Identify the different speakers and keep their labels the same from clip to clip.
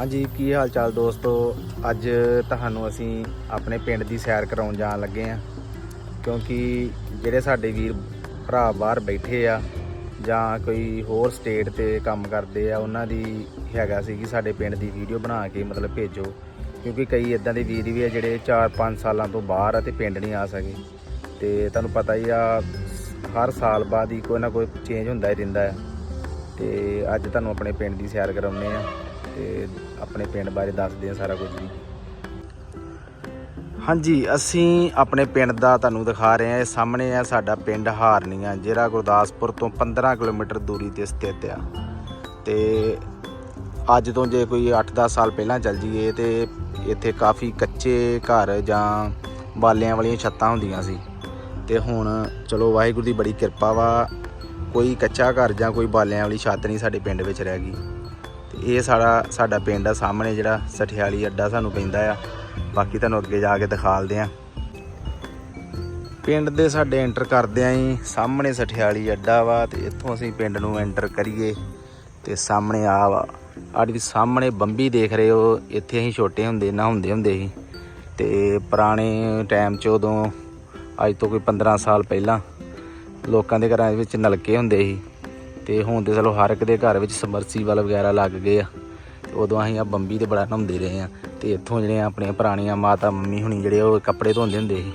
Speaker 1: ਹਾਂਜੀ, ਕੀ ਹਾਲ ਚਾਲ ਦੋਸਤੋ? ਅੱਜ ਤੁਹਾਨੂੰ ਅਸੀਂ ਆਪਣੇ ਪਿੰਡ ਦੀ ਸੈਰ ਕਰਾਉਣ ਜਾਣ ਲੱਗੇ ਆ। ਕਿਉਂਕਿ ਜਿਹੜੇ ਸਾਡੇ ਵੀਰ ਭਰਾ ਬਾਹਰ ਬੈਠੇ ਆ ਜਾਂ ਕੋਈ ਹੋਰ ਸਟੇਟ ਤੇ ਕੰਮ ਕਰਦੇ ਆ, ਉਹਨਾਂ ਦੀ ਹੈਗਾ ਸੀ ਕਿ ਸਾਡੇ ਪਿੰਡ ਦੀ ਵੀਡੀਓ ਬਣਾ ਕੇ ਮਤਲਬ ਭੇਜੋ। ਕਿਉਂਕਿ ਕਈ ਇਦਾਂ ਦੇ ਵੀਰ ਵੀ ਆ ਜਿਹੜੇ 4-5 ਸਾਲਾਂ ਤੋਂ ਬਾਹਰ ਆ ਤੇ ਪਿੰਡ ਨਹੀਂ ਆ ਸਕੇ। ਤੇ ਤੁਹਾਨੂੰ ਪਤਾ ਹੀ ਆ, ਹਰ ਸਾਲ ਬਾਅਦ ਹੀ ਕੋਈ ਨਾ ਕੋਈ ਚੇਂਜ ਹੁੰਦਾ ਹੀ ਰਹਿੰਦਾ ਹੈ ਤੇ ਅੱਜ ਤੁਹਾਨੂੰ ਆਪਣੇ ਪਿੰਡ ਦੀ ਸੈਰ ਕਰਾਉਂਦੇ ਆ। ਤੇ ਆਪਣੇ ਪਿੰਡ ਬਾਰੇ ਦੱਸਦੇ ਆ ਸਾਰਾ ਕੁਝ ਜੀ ਹਾਂਜੀ, ਅਸੀਂ ਆਪਣੇ ਪਿੰਡ ਦਾ ਤੁਹਾਨੂੰ ਦਿਖਾ ਰਹੇ ਹਾਂ। ਇਹ ਸਾਹਮਣੇ ਆ ਸਾਡਾ ਪਿੰਡ ਹਾਰਨੀਆਂ, ਜਿਹੜਾ ਗੁਰਦਾਸਪੁਰ ਤੋਂ 15 ਕਿਲੋਮੀਟਰ ਦੂਰੀ ਤੇ ਸਥਿਤ ਆ। ਤੇ ਅੱਜ ਤੋਂ ਜੇ ਕੋਈ 8-10 ਸਾਲ ਪਹਿਲਾਂ ਚੱਲ ਜੀਏ ਤੇ ਇੱਥੇ ਕਾਫੀ ਕੱਚੇ ਘਰ ਜਾਂ ਬਾਲਿਆਂ ਵਾਲੀਆਂ ਛੱਤਾਂ ਹੁੰਦੀਆਂ ਸੀ। ਤੇ ਹੁਣ ਚਲੋ, ਵਾਹਿਗੁਰੂ ਦੀ ਬੜੀ ਕਿਰਪਾ ਵਾ, ਕੋਈ ਕੱਚਾ ਘਰ ਜਾਂ ਕੋਈ ਬਾਲਿਆਂ ਵਾਲੀ ਛੱਤ ਨਹੀਂ ਸਾਡੇ ਪਿੰਡ ਵਿੱਚ ਰਹਿ ਗਈ। ਇਹ ਸਾਡਾ ਸਾਡਾ ਪਿੰਡ ਆ, ਸਾਹਮਣੇ ਜਿਹੜਾ ਸਠਿਆਲੀ ਅੱਡਾ ਸਾਨੂੰ ਪੈਂਦਾ ਆ। ਬਾਕੀ ਤੁਹਾਨੂੰ ਅੱਗੇ ਜਾ ਕੇ ਦਿਖਾਲਦੇ ਆ। ਪਿੰਡ ਦੇ ਸਾਡੇ ਐਂਟਰ ਕਰਦੇ ਆਂ ਜੀ, ਸਾਹਮਣੇ ਸਠਿਆਲੀ ਅੱਡਾ ਵਾ ਤੇ ਇੱਥੋਂ ਅਸੀਂ ਪਿੰਡ ਨੂੰ ਐਂਟਰ ਕਰੀਏ ਤੇ ਸਾਹਮਣੇ ਆ ਵਾ। ਆਹ ਜਿਹੜੀ ਸਾਹਮਣੇ ਬੰਬੀ ਦੇਖ ਰਹੇ ਹੋ, ਇੱਥੇ ਅਸੀਂ ਛੋਟੇ ਹੁੰਦੇ ਨਾ ਹੁੰਦੇ ਹੁੰਦੇ ਸੀ। ਤੇ ਪੁਰਾਣੇ ਟਾਈਮ 'ਚ ਉਦੋਂ, ਅੱਜ ਤੋਂ ਕੋਈ 15 ਸਾਲ ਪਹਿਲਾਂ, ਲੋਕਾਂ ਦੇ ਘਰਾਂ ਵਿੱਚ ਨਲਕੇ ਹੁੰਦੇ ਸੀ। ਤੇ ਹੁਣ ਤੇ ਚਲੋ ਹਰ ਇੱਕ ਦੇ ਘਰ ਵਿੱਚ ਸਮਰਸੀਬਲ ਵਗੈਰਾ ਲੱਗ ਗਏ ਆ। ਤੇ ਉਦੋਂ ਅਸੀਂ ਆ ਬੰਬੀ ਤੇ ਬੜਾ ਨਹਾਉਂਦੇ ਰਹੇ ਆ। ਤੇ ਇੱਥੋਂ ਜਿਹੜੇ ਆਪਣੀਆਂ ਪੁਰਾਣੀਆਂ ਮਾਤਾ ਮੰਮੀ ਹੁਣੀ ਜਿਹੜੇ ਉਹ ਕੱਪੜੇ ਧੋਂਦੇ ਹੁੰਦੇ ਸੀ।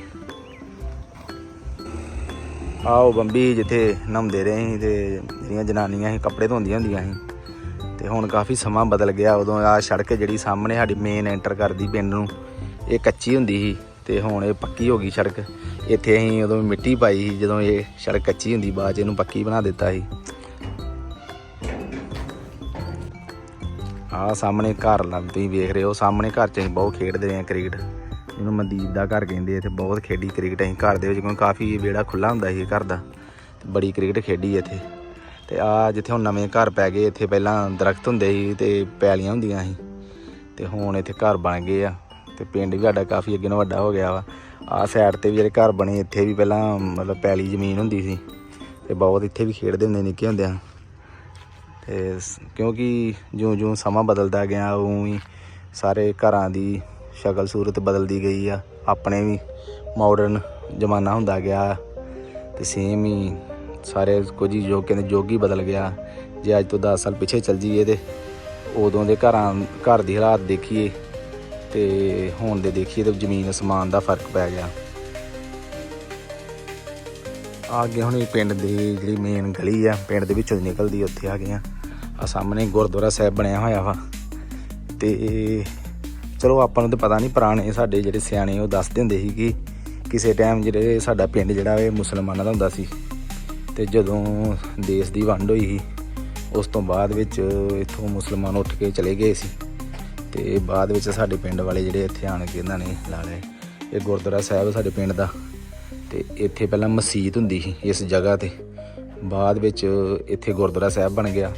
Speaker 1: ਆਓ ਬੰਬੀ ਜਿੱਥੇ ਨਹਾਉਂਦੇ ਰਹੇ ਸੀ ਤੇ ਜਿਹੜੀਆਂ ਜਨਾਨੀਆਂ ਸੀ ਕੱਪੜੇ ਧੋਂਦੀਆਂ ਹੁੰਦੀਆਂ ਸੀ। ਤੇ ਹੁਣ ਕਾਫੀ ਸਮਾਂ ਬਦਲ ਗਿਆ। ਉਦੋਂ ਆ ਸੜਕ ਜਿਹੜੀ ਸਾਹਮਣੇ ਸਾਡੀ ਮੇਨ ਐਂਟਰ ਕਰਦੀ ਪਿੰਡ ਨੂੰ, ਇਹ ਕੱਚੀ ਹੁੰਦੀ ਸੀ ਤੇ ਹੁਣ ਇਹ ਪੱਕੀ ਹੋ ਗਈ ਸੜਕ। ਇੱਥੇ ਅਸੀਂ ਉਦੋਂ ਮਿੱਟੀ ਪਾਈ ਸੀ ਜਦੋਂ ਇਹ ਸੜਕ ਕੱਚੀ ਹੁੰਦੀ, ਬਾਅਦ 'ਚ ਇਹਨੂੰ ਪੱਕੀ ਬਣਾ ਦਿੱਤਾ ਸੀ। ਆਹ ਸਾਹਮਣੇ ਘਰ ਲੱਗ ਤੁਸੀਂ ਵੇਖ ਰਹੇ ਹੋ, ਸਾਹਮਣੇ ਘਰ 'ਚ ਅਸੀਂ ਬਹੁਤ ਖੇਡਦੇ ਹਾਂ ਕ੍ਰਿਕਟ। ਇਹਨੂੰ ਮਨਦੀਪ ਦਾ ਘਰ ਕਹਿੰਦੇ ਇੱਥੇ ਬਹੁਤ ਖੇਡੀ ਕ੍ਰਿਕਟ ਅਸੀਂ, ਘਰ ਦੇ ਵਿੱਚ ਕਿਉਂਕਿ ਕਾਫੀ ਵਿਹੜਾ ਖੁੱਲਾ ਹੁੰਦਾ ਸੀ ਘਰ ਦਾ, ਤੇ ਬੜੀ ਕ੍ਰਿਕਟ ਖੇਡੀ ਇੱਥੇ। ਤੇ ਆ ਜਿੱਥੇ ਹੁਣ ਨਵੇਂ ਘਰ ਪੈ ਗਏ, ਇੱਥੇ ਪਹਿਲਾਂ ਦਰਖਤ ਹੁੰਦੇ ਸੀ ਤੇ ਪੈਲੀਆਂ ਹੁੰਦੀਆਂ ਸੀ, ਤੇ ਹੁਣ ਇੱਥੇ ਘਰ ਬਣ ਗਏ ਆ, ਤੇ ਪਿੰਡ ਵੀ ਸਾਡਾ ਕਾਫੀ ਅੱਗੇ ਨੂੰ ਵੱਡਾ ਹੋ ਗਿਆ ਵਾ। ਆਹ ਸਾਈਡ ਤੇ ਵੀ ਜਿਹੜੇ ਘਰ ਬਣੇ, ਇੱਥੇ ਵੀ ਪਹਿਲਾਂ ਮਤਲਬ ਪੈਲੀ ਜ਼ਮੀਨ ਹੁੰਦੀ ਸੀ, ਤੇ ਬਹੁਤ ਇੱਥੇ ਵੀ ਖੇਡਦੇ ਹੁੰਦੇ, ਨਿੱਕੇ ਹੁੰਦਿਆਂ। ਤੇ ਕਿਉਂਕਿ ਜਿਉਂ-ਜਿਉਂ ਸਮਾਂ ਬਦਲਦਾ ਗਿਆ ਉਵੇਂ ਹੀ ਸਾਰੇ ਘਰਾਂ ਦੀ ਸ਼ਕਲ ਸੂਰਤ ਬਦਲਦੀ ਗਈ ਆ। ਆਪਣੇ ਵੀ ਮਾਡਰਨ ਜ਼ਮਾਨਾ ਹੁੰਦਾ ਗਿਆ ਤੇ ਸੇਮ ਹੀ ਸਾਰੇ ਕੁਝ ਹੀ ਜੋ ਕਹਿੰਦੇ ਯੁੱਗ ਹੀ ਬਦਲ ਗਿਆ। ਜੇ ਅੱਜ ਤੋਂ 10 ਸਾਲ ਪਿੱਛੇ ਚੱਲ ਜਾਈਏ ਤੇ ਉਦੋਂ ਦੇ ਘਰਾਂ, ਘਰ ਦੀ ਹਾਲਾਤ ਦੇਖੀਏ ਤੇ ਹੁਣ ਦੇ ਦੇਖੀਏ ਤੇ ਜ਼ਮੀਨ ਅਸਮਾਨ ਦਾ ਫ਼ਰਕ ਪੈ ਗਿਆ। ਆ ਅੱਗੇ ਹੁਣ ਇਹ ਪਿੰਡ ਦੀ ਜਿਹੜੀ ਮੇਨ ਗਲੀ ਆ, ਪਿੰਡ ਦੇ ਵਿੱਚੋਂ ਨਿਕਲਦੀ ਉੱਥੇ ਆ ਗਏ ਆ ਆ ਸਾਹਮਣੇ ਗੁਰਦੁਆਰਾ ਸਾਹਿਬ ਬਣਿਆ ਹੋਇਆ ਵਾ। ਤੇ ਚਲੋ ਆਪਾਂ ਨੂੰ ਤਾਂ ਪਤਾ ਨਹੀਂ, ਪੁਰਾਣੇ ਸਾਡੇ ਜਿਹੜੇ ਸਿਆਣੇ ਉਹ ਦੱਸਦੇ ਹੁੰਦੇ ਸੀ ਕਿ ਕਿਸੇ ਟਾਈਮ ਜਿਹੜੇ ਸਾਡਾ ਪਿੰਡ ਜਿਹੜਾ ਇਹ ਮੁਸਲਮਾਨਾਂ ਦਾ ਹੁੰਦਾ ਸੀ। ਤੇ ਜਦੋਂ ਦੇਸ਼ ਦੀ ਵੰਡ ਹੋਈ ਸੀ, ਉਸ ਤੋਂ ਬਾਅਦ ਵਿੱਚ ਇੱਥੋਂ ਮੁਸਲਮਾਨ ਉੱਠ ਕੇ ਚਲੇ ਗਏ ਸੀ। ਤੇ ਬਾਅਦ ਵਿੱਚ ਸਾਡੇ ਪਿੰਡ ਵਾਲੇ ਜਿਹੜੇ ਇੱਥੇ ਆਣ ਕੇ ਇਹਨਾਂ ਨੇ ਲਾ ਲਏ। ਇਹ ਗੁਰਦੁਆਰਾ ਸਾਹਿਬ ਸਾਡੇ ਪਿੰਡ ਦਾ। ਤੇ ਇੱਥੇ ਪਹਿਲਾਂ ਮਸਜਿਦ ਹੁੰਦੀ ਸੀ ਇਸ ਜਗ੍ਹਾ ਤੇ। ਬਾਅਦ ਵਿੱਚ ਇੱਥੇ ਗੁਰਦੁਆਰਾ ਸਾਹਿਬ ਬਣ ਗਿਆ।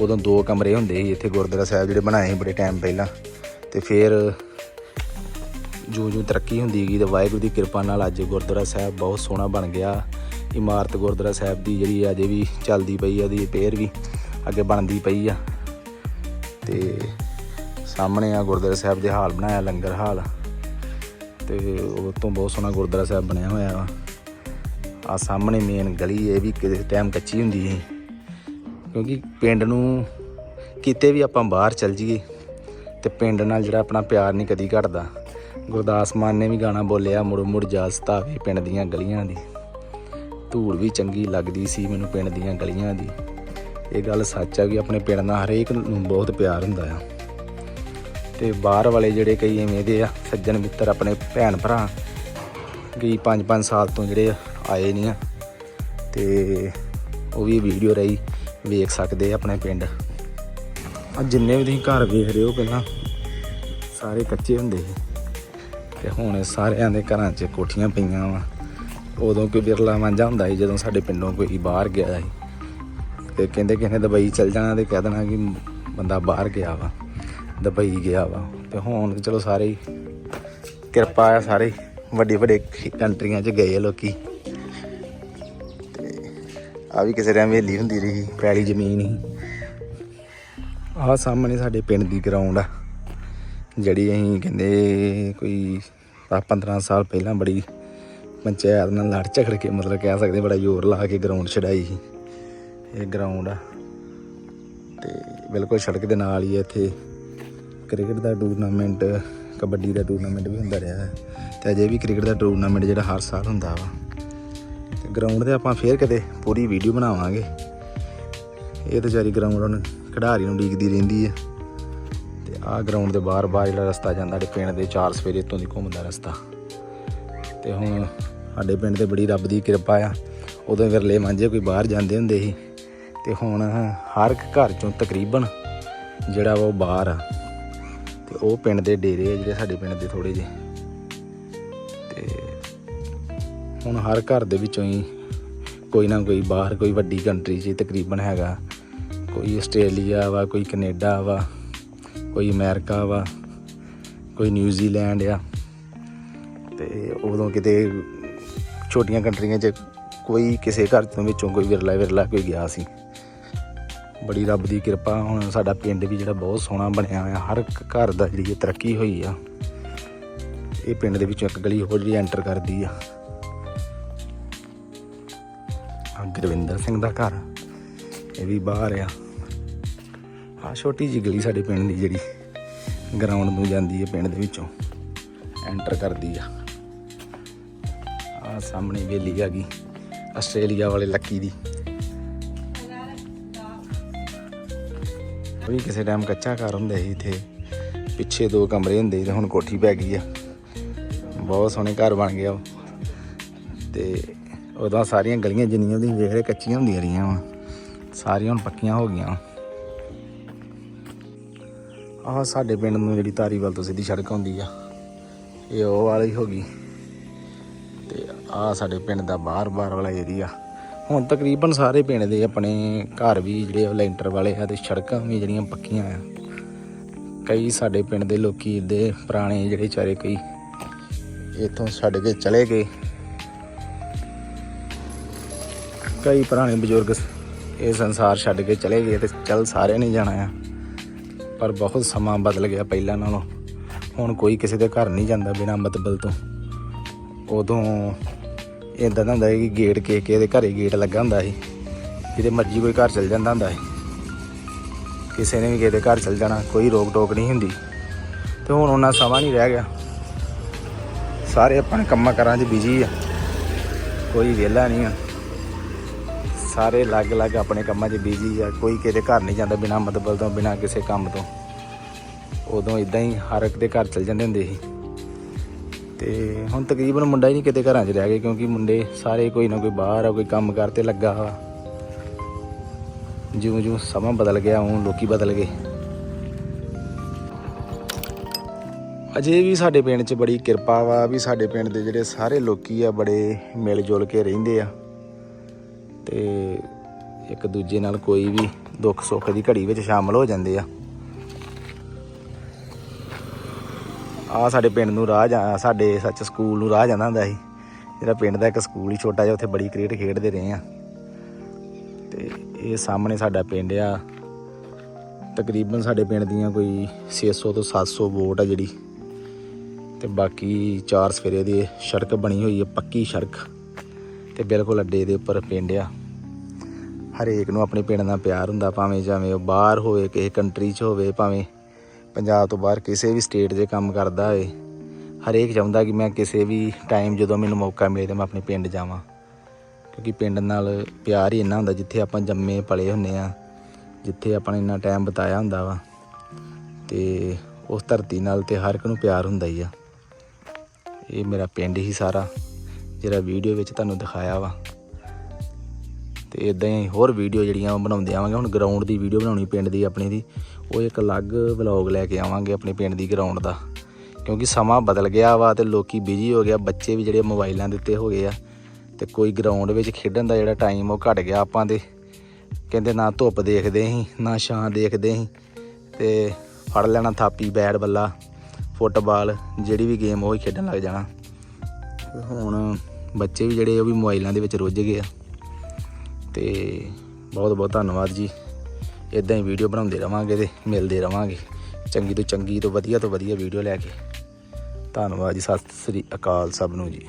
Speaker 1: ਉਦੋਂ ਦੋ ਕਮਰੇ ਹੁੰਦੇ ਸੀ ਇੱਥੇ ਗੁਰਦੁਆਰਾ ਸਾਹਿਬ ਜਿਹੜੇ ਬਣਾਏ ਸੀ ਬੜੇ ਟਾਈਮ ਪਹਿਲਾਂ। ਤੇ ਫਿਰ ਜੋ ਜੋ ਤਰੱਕੀ ਹੁੰਦੀ ਗਈ ਤੇ ਵਾਹਿਗੁਰੂ ਦੀ ਕਿਰਪਾ ਨਾਲ ਅੱਜ ਗੁਰਦੁਆਰਾ ਸਾਹਿਬ ਬਹੁਤ ਸੋਹਣਾ ਬਣ ਗਿਆ। ਇਮਾਰਤ ਗੁਰਦੁਆਰਾ ਸਾਹਿਬ ਦੀ ਜਿਹੜੀ ਅਜੇ ਵੀ ਚੱਲਦੀ ਪਈ ਆ, ਉਹਦੀ ਰਿਪੇਅਰ ਵੀ ਅੱਗੇ ਬਣਦੀ ਪਈ ਆ। ਤੇ ਸਾਹਮਣੇ ਆ ਗੁਰਦੁਆਰਾ ਸਾਹਿਬ ਦੇ ਹਾਲ ਬਣਾਇਆ, ਲੰਗਰ ਹਾਲ। ਤੇ ਉਹ ਤੋਂ ਬਹੁਤ ਸੋਹਣਾ ਗੁਰਦੁਆਰਾ ਸਾਹਿਬ ਬਣਿਆ ਹੋਇਆ ਵਾ। ਆ ਸਾਹਮਣੇ ਮੇਨ ਗਲੀ ਇਹ ਵੀ ਕਿਸੇ ਟਾਈਮ ਕੱਚੀ ਹੁੰਦੀ ਸੀ। ਕਿਉਂਕਿ ਪਿੰਡ ਨੂੰ ਕਿਤੇ ਵੀ ਆਪਾਂ ਬਾਹਰ ਚੱਲ ਜਾਈਏ ਤੇ ਪਿੰਡ ਨਾਲ ਜਿਹੜਾ ਆਪਣਾ ਪਿਆਰ ਨਹੀਂ ਕਦੀ ਘਟਦਾ। ਗੁਰਦਾਸ ਮਾਨ ਨੇ ਵੀ ਗਾਣਾ ਬੋਲਿਆ, ਮੁੜ ਮੁੜ ਜਾ ਸਤਾਵੇ ਪਿੰਡ ਦੀਆਂ ਗਲੀਆਂ ਦੀ। ਧੂੜ ਵੀ ਚੰਗੀ ਲੱਗਦੀ ਸੀ ਮੈਨੂੰ ਪਿੰਡ ਦੀਆਂ ਗਲੀਆਂ ਦੀ। ਇਹ ਗੱਲ ਸੱਚ ਆ ਕਿ ਆਪਣੇ ਪਿੰਡ ਨਾਲ ਹਰੇਕ ਨੂੰ ਬਹੁਤ ਪਿਆਰ ਹੁੰਦਾ ਆ। ਤੇ ਬਾਹਰ ਵਾਲੇ ਜਿਹੜੇ ਕਈ ਐਵੇਂ ਦੇ ਆ, ਸੱਜਣ ਮਿੱਤਰ ਆਪਣੇ ਭੈਣ ਭਰਾ, ਕਈ 5-5 ਸਾਲ ਤੋਂ ਜਿਹੜੇ ਆਏ ਨਹੀਂ ਆ। ਤੇ ਉਹ ਵੀ ਵੀਡੀਓ ਰਾਹੀਂ, ਵੇਖ ਸਕਦੇ ਆ ਆਪਣੇ ਪਿੰਡ। ਆ ਜਿੰਨੇ ਵੀ ਤੁਸੀਂ ਘਰ ਵੇਖ ਰਹੇ ਹੋ ਪਹਿਲਾਂ, ਸਾਰੇ ਕੱਚੇ ਹੁੰਦੇ ਸੀ। ਤੇ ਹੁਣ ਸਾਰਿਆਂ ਦੇ ਘਰਾਂ 'ਚ ਕੋਠੀਆਂ ਪਈਆਂ ਵਾ। ਉਦੋਂ ਕੋਈ ਵਿਰਲਾ ਵਾਂਝਾ ਹੁੰਦਾ ਸੀ, ਜਦੋਂ ਸਾਡੇ ਪਿੰਡੋਂ ਕੋਈ ਬਾਹਰ ਗਿਆ ਸੀ। ਤੇ ਕਹਿੰਦੇ ਕਿਨੇ ਦੁਬਈ ਚਲ ਜਾਣਾ ਤੇ ਕਹਿ ਦੇਣਾ ਕਿ ਬੰਦਾ ਬਾਹਰ ਗਿਆ ਵਾ। ਦੁਬਈ ਗਿਆ ਵਾ। ਤੇ ਹੁਣ ਚਲੋ ਸਾਰੇ ਹੀ ਕਿਰਪਾ ਆ ਸਾਰੇ ਵੱਡੇ ਵੱਡੇ ਕੰਟਰੀਆਂ 'ਚ ਗਏ ਆ ਲੋਕੀ। ਆ ਵੀ ਕਿਸੇ ਟਾਈਮ ਹਵੇਲੀ ਹੁੰਦੀ ਰਹੀ, ਪੈਲੀ ਜ਼ਮੀਨ ਹੀ। ਆਹ ਸਾਹਮਣੇ ਸਾਡੇ ਪਿੰਡ ਦੀ ਗਰਾਊਂਡ ਆ, ਜਿਹੜੀ ਅਸੀਂ ਕਹਿੰਦੇ ਕੋਈ 15 ਸਾਲ ਪਹਿਲਾਂ ਬੜੀ ਪੰਚਾਇਤ ਨਾਲ ਲੜ ਝਗੜ ਕੇ ਮਤਲਬ ਕਹਿ ਸਕਦੇ ਬੜਾ ਜ਼ੋਰ ਲਾ ਕੇ ਗਰਾਊਂਡ ਛਡਾਈ ਸੀ। ਇਹ ਗਰਾਊਂਡ ਆ। ਤੇ ਬਿਲਕੁਲ ਸੜਕ ਦੇ ਨਾਲ ਹੀ ਹੈ ਇੱਥੇ। ਕ੍ਰਿਕਟ ਦਾ ਟੂਰਨਾਮੈਂਟ, ਕਬੱਡੀ ਦਾ ਟੂਰਨਾਮੈਂਟ ਵੀ ਹੁੰਦਾ ਰਿਹਾ ਹੈ। ਤੇ ਅਜੇ ਵੀ ਕ੍ਰਿਕਟ ਦਾ ਟੂਰਨਾਮੈਂਟ ਜਿਹੜਾ ਹਰ ਸਾਲ ਹੁੰਦਾ ਵਾ। ਤੇ ਗਰਾਊਂਡ ਤੇ ਆਪਾਂ ਫੇਰ ਕਦੇ ਪੂਰੀ ਵੀਡੀਓ ਬਣਾਵਾਂਗੇ। ਇਹ ਤੇ ਚਾਰੀ ਗਰਾਊਂਡ ਹੁਣ ਖਿਡਾਰੀ ਨੂੰ ਡੀਕਦੀ ਰਹਿੰਦੀ ਹੈ ਤੇ ਆਹ ਗਰਾਊਂਡ ਦੇ ਬਾਹਰ ਬਾਹਰ ਜਿਹੜਾ ਰਸਤਾ ਜਾਂਦਾ, ਸਾਡੇ ਪਿੰਡ ਦੇ ਚਾਰ ਸਵੇਰੇ ਤੋਂ ਦੀ ਘੁੰਮਦਾ ਰਸਤਾ। ਤੇ ਹੁਣ ਸਾਡੇ ਪਿੰਡ ਤੇ ਬੜੀ ਰੱਬ ਦੀ ਕਿਰਪਾ ਆ। ਉਦੋਂ ਵਿਰਲੇ ਮਾਂਝੇ ਕੋਈ ਬਾਹਰ ਜਾਂਦੇ ਹੁੰਦੇ ਸੀ। ਤੇ ਹੁਣ ਹਰ ਇੱਕ ਘਰ ਚੋਂ ਤਕਰੀਬਨ ਜਿਹੜਾ ਵਾ ਉਹ ਬਾਹਰ ਆ। ਤੇ ਉਹ ਪਿੰਡ ਦੇ ਡੇਰੇ ਆ ਜਿਹੜੇ ਸਾਡੇ ਪਿੰਡ ਦੇ ਥੋੜੇ ਜਿਹੇ। ਤੇ ਹੁਣ ਹਰ ਘਰ ਦੇ ਵਿੱਚੋਂ ਹੀ ਕੋਈ ਨਾ ਕੋਈ ਬਾਹਰ ਕੋਈ ਵੱਡੀ ਕੰਟਰੀ 'ਚ ਤਕਰੀਬਨ ਹੈਗਾ। ਕੋਈ ਆਸਟ੍ਰੇਲੀਆ ਵਾ, ਕੋਈ ਕੈਨੇਡਾ ਵਾ, ਕੋਈ ਅਮਰੀਕਾ ਵਾ, ਕੋਈ ਨਿਊਜ਼ੀਲੈਂਡ ਆ। ਤੇ ਉਦੋਂ ਕਿਤੇ ਛੋਟੀਆਂ ਕੰਟਰੀਆਂ 'ਚ ਕੋਈ ਕਿਸੇ ਘਰ ਤੋਂ ਵਿੱਚੋਂ ਕੋਈ ਵਿਰਲਾ ਵਿਰਲਾ ਕੋਈ ਗਿਆ ਸੀ। ਬੜੀ ਰੱਬ ਦੀ ਕਿਰਪਾ, ਹੁਣ ਸਾਡਾ ਪਿੰਡ ਵੀ ਜਿਹੜਾ ਬਹੁਤ ਸੋਹਣਾ ਬਣਿਆ ਹੋਇਆ, ਹਰ ਇੱਕ ਘਰ ਦਾ ਜਿਹੜੀ ਤਰੱਕੀ ਹੋਈ ਆ, ਇਹ ਪਿੰਡ ਦੇ ਵਿੱਚੋਂ ਇੱਕ ਗਲੀ ਹੋਰ ਜਿਹੜੀ ਐਂਟਰ ਕਰਦੀ ਆ। ਆ ਗੁਰਵਿੰਦਰ ਸਿੰਘ ਦਾ ਘਰ, ਇਹ ਵੀ ਬਾਹਰ ਆ। ਆ ਛੋਟੀ ਜਿਹੀ ਗਲੀ ਸਾਡੇ ਪਿੰਡ ਦੀ ਜਿਹੜੀ ਗਰਾਊਂਡ ਨੂੰ ਜਾਂਦੀ ਹੈ ਪਿੰਡ ਦੇ ਵਿੱਚੋਂ ਐਂਟਰ ਕਰਦੀ ਆ। ਆ ਸਾਹਮਣੇ ਵੇਲੀ ਆ ਗਈ, ਆਸਟ੍ਰੇਲੀਆ ਵਾਲੇ ਲੱਕੀ ਦੀ। ਉਹ ਵੀ ਕਿਸੇ ਟਾਈਮ ਕੱਚਾ ਘਰ ਹੁੰਦਾ ਸੀ ਇੱਥੇ, ਪਿੱਛੇ ਦੋ ਕਮਰੇ ਹੁੰਦੇ ਸੀ ਤੇ ਹੁਣ ਕੋਠੀ ਪੈ ਗਈ ਆ। ਬਹੁਤ ਸੋਹਣੇ ਘਰ ਬਣ ਗਿਆ ਉਹ। ਤੇ ਉਦੋਂ ਸਾਰੀਆਂ ਗਲੀਆਂ ਜਿੰਨੀਆਂ ਦੀ ਰਹੇ, ਕੱਚੀਆਂ ਹੁੰਦੀਆਂ ਰਹੀਆਂ ਵਾ। ਸਾਰੀਆਂ ਹੁਣ ਪੱਕੀਆਂ ਹੋ ਗਈਆਂ ਆਹ ਸਾਡੇ ਪਿੰਡ ਨੂੰ ਜਿਹੜੀ ਧਾਰੀਵਾਲ ਤੋਂ ਸਿੱਧੀ ਸੜਕ ਆਉਂਦੀ ਆ, ਇਹ ਉਹ ਵਾਲੀ ਹੋ ਗਈ। ਤੇ ਆਹ ਸਾਡੇ ਪਿੰਡ ਦਾ ਬਾਹਰ-ਬਾਹਰ ਵਾਲਾ ਏਰੀਆ ਹੁਣ ਤਕਰੀਬਨ ਸਾਰੇ ਪਿੰਡ ਦੇ ਆਪਣੇ ਘਰ ਵੀ ਜਿਹੜੇ ਉਹ ਲੈਂਟਰ ਵਾਲੇ ਆ ਤੇ ਸੜਕਾਂ ਵੀ ਜਿਹੜੀਆਂ ਪੱਕੀਆਂ ਆ। ਕਈ ਸਾਡੇ ਪਿੰਡ ਦੇ ਲੋਕੀ ਦੇ ਪੁਰਾਣੇ ਜਿਹੜੇ ਚਾਰੇ ਕਈ ਇੱਥੋਂ ਛੱਡ ਕੇ ਚਲੇ ਗਏ। ਕਈ ਪੁਰਾਣੇ ਬਜ਼ੁਰਗ ਇਹ ਸੰਸਾਰ ਛੱਡ ਕੇ ਚਲੇ ਗਏ ਤੇ ਚੱਲ ਸਾਰਿਆਂ ਨੇ ਜਾਣਾ ਆ। ਪਰ ਬਹੁਤ ਸਮਾਂ ਬਦਲ ਗਿਆ ਪਹਿਲਾਂ ਨਾਲੋਂ। ਹੁਣ ਕੋਈ ਕਿਸੇ ਦੇ ਘਰ ਨਹੀਂ ਜਾਂਦਾ ਬਿਨਾਂ ਮਤਲਬ ਤੋਂ। ਉਦੋਂ ਇਦਾਂ ਦਾ ਹੁੰਦਾ ਸੀ ਕਿ ਗੇਟ ਕੇ ਕੇ ਦੇ ਘਰੇ ਗੇਟ ਲੱਗਾ ਹੁੰਦਾ ਸੀ। ਜਿਹਦੇ ਮਰਜ਼ੀ ਕੋਈ ਘਰ ਚਲ ਜਾਂਦਾ ਹੁੰਦਾ ਸੀ। ਕਿਸੇ ਨੇ ਵੀ ਕਿਤੇ ਘਰ ਚਲ ਜਾਣਾ, ਕੋਈ ਰੋਕ ਟੋਕ ਨਹੀਂ ਹੁੰਦੀ। ਤੇ ਹੁਣ ਉਹਨਾਂ ਸਮਾਂ ਨਹੀਂ ਰਹਿ ਗਿਆ। ਸਾਰੇ ਆਪਣੇ ਕੰਮਾਂ ਕਾਰਾਂ 'ਚ ਬਿਜ਼ੀ ਆ। ਕੋਈ ਵਿਹਲਾ ਨਹੀਂ ਆ। ਸਾਰੇ ਅਲੱਗ-ਅਲੱਗ ਆਪਣੇ ਕੰਮਾਂ 'ਚ ਬਿਜ਼ੀ ਆ। ਕੋਈ ਕਿਸੇ ਘਰ ਨਹੀਂ ਜਾਂਦਾ ਬਿਨਾਂ ਮਤਲਬ ਤੋਂ, ਬਿਨਾਂ ਕਿਸੇ ਕੰਮ ਤੋਂ। ਉਦੋਂ ਇਦਾਂ ਹੀ ਹਰ ਇੱਕ ਦੇ ਘਰ ਚਲ ਜਾਂਦੇ ਹੁੰਦੇ ਸੀ। ਤੇ ਹੁਣ ਤਕਰੀਬਨ ਮੁੰਡਾ ਹੀ ਨਹੀਂ ਕਿਤੇ ਘਰਾਂ 'ਚ ਰਹਿ ਗਏ ਕਿਉਂਕਿ ਮੁੰਡੇ ਸਾਰੇ ਕੋਈ ਨਾ ਕੋਈ ਬਾਹਰ ਆ, ਕੋਈ ਕੰਮ ਕਰ ਤੇ ਲੱਗਾ ਵਾ। ਜਿਉਂ ਜਿਉਂ ਸਮਾਂ ਬਦਲ ਗਿਆ, ਉਂ ਲੋਕੀ ਬਦਲ ਗਏ। ਅਜੇ ਵੀ ਸਾਡੇ ਪਿੰਡ 'ਚ ਬੜੀ ਕਿਰਪਾ ਵਾ ਵੀ ਸਾਡੇ ਪਿੰਡ ਦੇ ਜਿਹੜੇ ਸਾਰੇ ਲੋਕੀ ਆ, ਬੜੇ ਮਿਲ ਜੁਲ ਕੇ ਰਹਿੰਦੇ ਆ। ਤੇ ਇੱਕ ਦੂਜੇ ਨਾਲ ਕੋਈ ਵੀ ਦੁੱਖ ਸੁੱਖ ਦੀ ਘੜੀ ਵਿੱਚ ਸ਼ਾਮਲ ਹੋ ਜਾਂਦੇ ਆ। ਆ ਸਾਡੇ ਪਿੰਡ ਨੂੰ ਰਾਹ ਜਾ, ਸਾਡੇ ਸੱਚ ਸਕੂਲ ਨੂੰ ਰਾਹ ਜਾਂਦਾ ਹੁੰਦਾ ਸੀ। ਜਿਹੜਾ ਪਿੰਡ ਦਾ ਇੱਕ ਸਕੂਲ ਹੀ ਛੋਟਾ ਜਿਹਾ, ਉੱਥੇ ਬੜੀ ਕ੍ਰਿਕਟ ਖੇਡਦੇ ਰਹੇ ਆ। ਤੇ ਇਹ ਸਾਹਮਣੇ ਸਾਡਾ ਪਿੰਡ ਆ। ਤਕਰੀਬਨ ਸਾਡੇ ਪਿੰਡ ਦੀਆਂ ਕੋਈ 600 ਤੋਂ 700 ਵੋਟ ਆ ਜਿਹੜੀ। ਤੇ ਬਾਕੀ ਚਾਰ ਸਫੇਰੇ ਦੀ ਸੜਕ ਬਣੀ ਹੋਈ ਹੈ ਪੱਕੀ ਸੜਕ। ਤੇ ਬਿਲਕੁਲ ਅੱਡੇ ਦੇ ਉੱਪਰ ਪਿੰਡ ਆ। ਹਰੇਕ ਨੂੰ ਆਪਣੇ ਪਿੰਡ ਨਾਲ ਪਿਆਰ ਹੁੰਦਾ ਭਾਵੇਂ ਜਾਵੇਂ ਉਹ ਬਾਹਰ ਹੋਵੇ, ਕਿਸੇ ਕੰਟਰੀ 'ਚ ਹੋਵੇ, ਭਾਵੇਂ ਪੰਜਾਬ ਤੋਂ ਬਾਹਰ ਕਿਸੇ ਵੀ ਸਟੇਟ 'ਚ ਕੰਮ ਕਰਦਾ ਹੋਏ ਹਰੇਕ ਚਾਹੁੰਦਾ ਕਿ ਮੈਂ ਕਿਸੇ ਵੀ ਟਾਈਮ ਜਦੋਂ ਮੈਨੂੰ ਮੌਕਾ ਮਿਲੇ ਤਾਂ ਮੈਂ ਆਪਣੇ ਪਿੰਡ ਜਾਵਾਂ। ਕਿਉਂਕਿ ਪਿੰਡ ਨਾਲ ਪਿਆਰ ਹੀ ਇੰਨਾ ਹੁੰਦਾ, ਜਿੱਥੇ ਆਪਾਂ ਜੰਮੇ ਪਲੇ ਹੁੰਨੇ ਆ, ਜਿੱਥੇ ਆਪਾਂ ਨੇ ਇੰਨਾ ਟਾਈਮ ਬਿਤਾਇਆ ਹੁੰਦਾ ਵਾ, ਤੇ ਉਸ ਧਰਤੀ ਨਾਲ ਤੇ ਹਰ ਇੱਕ ਨੂੰ ਪਿਆਰ ਹੁੰਦਾ ਹੀ ਆ। ਇਹ ਮੇਰਾ ਪਿੰਡ ਹੀ ਸਾਰਾ, ਜਿਹੜਾ ਵੀਡੀਓ ਵਿੱਚ ਤੁਹਾਨੂੰ ਦਿਖਾਇਆ ਵਾ। ਤੇ ਇਦਾਂ ਹੀ ਹੋਰ ਵੀਡੀਓ ਜਿਹੜੀਆਂ ਉਹ ਬਣਾਉਂਦੇ ਆਵਾਂਗੇ। ਹੁਣ ਗਰਾਊਂਡ ਦੀ ਵੀਡੀਓ ਬਣਾਉਣੀ, ਪਿੰਡ ਦੀ ਆਪਣੀ ਦੀ। ਉਹ ਇੱਕ ਅਲੱਗ ਵਲੌਗ ਲੈ ਕੇ ਆਵਾਂਗੇ ਆਪਣੇ ਪਿੰਡ ਦੀ ਗਰਾਊਂਡ ਦਾ। ਕਿਉਂਕਿ ਸਮਾਂ ਬਦਲ ਗਿਆ ਵਾ ਤੇ ਲੋਕੀ ਬਿਜ਼ੀ ਹੋ ਗਿਆ ਬੱਚੇ ਵੀ ਜਿਹੜੇ ਮੋਬਾਈਲਾਂ ਦੇ ਉੱਤੇ ਹੋ ਗਏ ਆ। ਤੇ ਕੋਈ ਗਰਾਊਂਡ ਵਿੱਚ ਖੇਡਣ ਦਾ ਜਿਹੜਾ ਟਾਈਮ ਉਹ ਘਟ ਗਿਆ ਆਪਾਂ ਦੇ। ਕਹਿੰਦੇ ਨਾ ਧੁੱਪ ਦੇਖਦੇ ਸੀ ਨਾ ਛਾਂ ਦੇਖਦੇ ਸੀ ਤੇ ਫੜ ਲੈਣਾ ਥਾਪੀ ਬੈਟ ਬੱਲਾ, ਫੁੱਟਬਾਲ, ਜਿਹੜੀ ਵੀ ਗੇਮ ਉਹ ਹੀ ਖੇਡਣ ਲੱਗ ਜਾਣਾ। ਹੁਣ ਬੱਚੇ ਵੀ ਜਿਹੜੇ ਉਹ ਵੀ ਮੋਬਾਈਲਾਂ ਦੇ ਵਿੱਚ ਰੁੱਝ ਗਏ ਆ। ਤੇ ਬਹੁਤ ਬਹੁਤ ਧੰਨਵਾਦ ਜੀ। ਇਦਾਂ ਹੀ ਵੀਡੀਓ ਬਣਾਉਂਦੇ ਰਵਾਂਗੇ ਤੇ ਮਿਲਦੇ ਰਵਾਂਗੇ। ਚੰਗੀ ਤੋਂ ਚੰਗੀ ਤੋਂ ਵਧੀਆ ਤੋਂ ਵਧੀਆ ਵੀਡੀਓ ਲੈ ਕੇ। ਧੰਨਵਾਦ ਜੀ, ਸਤਿ ਸ੍ਰੀ ਅਕਾਲ ਸਭ ਨੂੰ ਜੀ।